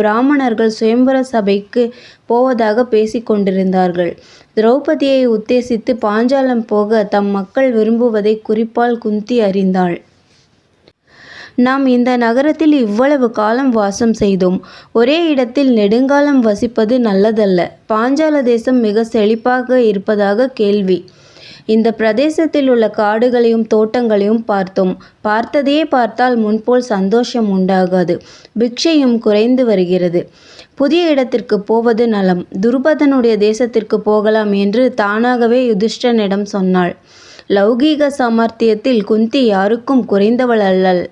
பிராமணர்கள் சுயம்பர சபைக்கு போவதாக பேசிக்கொண்டிருந்தார்கள் திரௌபதியை உத்தேசித்து பாஞ்சாலம் போக தம் மக்கள் விரும்புவதை குறிப்பால் குந்தி அறிந்தாள். நாம் இந்த நகரத்தில் இவ்வளவு காலம் வாசம் செய்தோம். ஒரே இடத்தில் நெடுங்காலம் வசிப்பது நல்லதல்ல. பாஞ்சால தேசம் மிக செழிப்பாக இருப்பதாக கேள்வி. இந்த பிரதேசத்தில் உள்ள காடுகளையும் தோட்டங்களையும் பார்த்தோம். பார்த்ததையே பார்த்தால் முன்போல் சந்தோஷம் உண்டாகாது. பிக்ஷையும் குறைந்து வருகிறது. புதிய இடத்திற்கு போவது நலம். துருபதனுடைய தேசத்திற்குப் போகலாம் என்று தானாகவே யுதிஷ்டனிடம் சொன்னாள். லௌகீக சாமர்த்தியத்தில் குந்தி யாருக்கும் குறைந்தவள் அல்லல்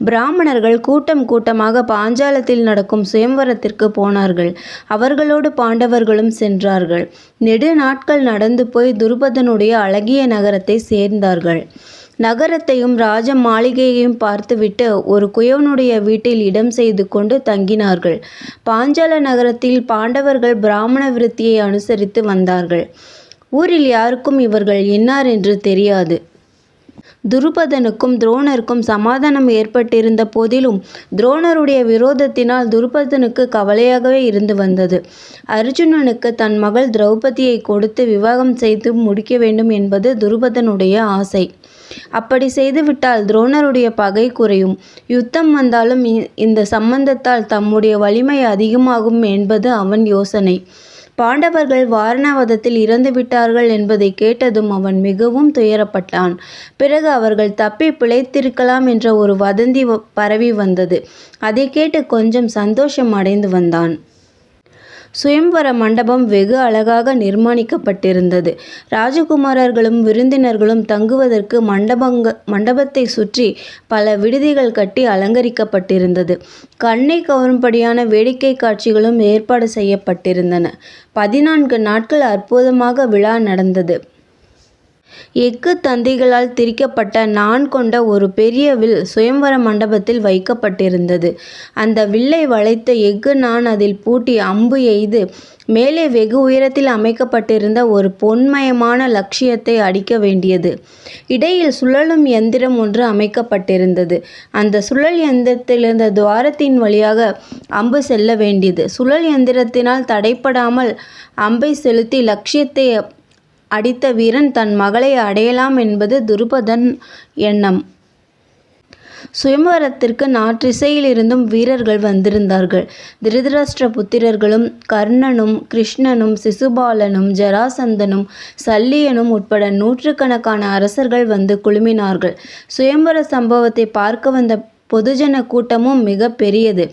பிராமணர்கள் கூட்டம் கூட்டமாக பாஞ்சாலத்தில் நடக்கும் சுயம்வரத்திற்கு போனார்கள். அவர்களோடு பாண்டவர்களும் சென்றார்கள். நெடு நாட்கள் நடந்து போய் துருபதனுடைய அழகிய நகரத்தை சேர்ந்தார்கள். நகரத்தையும் ராஜ மாளிகையையும் பார்த்துவிட்டு ஒரு குயவனுடைய வீட்டில் இடம் செய்து கொண்டு தங்கினார்கள். பாஞ்சால நகரத்தில் பாண்டவர்கள் பிராமண விருத்தியை அனுசரித்து வந்தார்கள். ஊரில் யாருக்கும் இவர்கள் என்னார் என்று தெரியாது. துருபதனுக்கும் துரோணருக்கும் சமாதானம் ஏற்பட்டிருந்த போதிலும் துரோணருடைய விரோதத்தினால் துருபதனுக்கு கவலையாகவே இருந்து வந்தது. அர்ஜுனனுக்கு தன் மகள் திரௌபதியை கொடுத்து விவாகம் செய்து முடிக்க வேண்டும் என்பது துருபதனுடைய ஆசை. அப்படி செய்துவிட்டால் துரோணருடைய பகை குறையும். யுத்தம் வந்தாலும் இந்த சம்பந்தத்தால் தம்முடைய வலிமை அதிகமாகும் என்பது அவன் யோசனை. பாண்டவர்கள் வாரணாவதத்தில் இறந்துவிட்டார்கள் என்பதைக் கேட்டதும் அவன் மிகவும் துயரப்பட்டான். பிறகு அவர்கள் தப்பி பிழைத்திருக்கலாம் என்ற ஒரு வதந்தி பரவி வந்தது. அதைக் கேட்டு கொஞ்சம் சந்தோஷம் அடைந்து வந்தான். சுயம்வர மண்டபம் வெகு அழகாக நிர்மாணிக்கப்பட்டிருந்தது. ராஜகுமாரர்களும் விருந்தினர்களும் தங்குவதற்கு மண்டபங்கள் மண்டபத்தை சுற்றி பல விடுதிகள் கட்டி அலங்கரிக்கப்பட்டிருந்தது. கண்ணை கவரும்படியான வேடிக்கை காட்சிகளும் ஏற்பாடு செய்யப்பட்டிருந்தன. பதினான்கு நாட்கள் அற்புதமாக விழா நடந்தது. எஃகு தந்திகளால் திரிக்கப்பட்ட நாண் கொண்ட ஒரு பெரிய வில் சுயம்வர மண்டபத்தில் வைக்கப்பட்டிருந்தது. அந்த வில்லை வளைத்த எஃகு நாண் அதில் பூட்டி அம்பு எய்து மேலே வெகு உயரத்தில் அமைக்கப்பட்டிருந்த ஒரு பொன்மயமான லட்சியத்தை அடிக்க வேண்டியது. இடையில் சுழலும் யந்திரம் ஒன்று அமைக்கப்பட்டிருந்தது. அந்த சுழல் யந்திரத்திலிருந்த துவாரத்தின் வழியாக அம்பு செல்ல வேண்டியது. சுழல் யந்திரத்தினால் தடைப்படாமல் அம்பைச் செலுத்தி லட்சியத்தை அடித்த வீரன் தன் மகளை அடையலாம் என்பது துருபதன் எண்ணம். சுயம்வரத்திற்கு நாற்றிசையிலிருந்தும் வீரர்கள் வந்திருந்தார்கள். திருதராஷ்டிர புத்திரர்களும் கர்ணனும் கிருஷ்ணனும் சிசுபாலனும் ஜராசந்தனும் சல்லியனும் உட்பட நூற்றுக்கணக்கான அரசர்கள் வந்து குழுமினார்கள். சுயம்வர சம்பவத்தை பார்க்க வந்த பொதுஜன கூட்டமும் மிக பெரியது.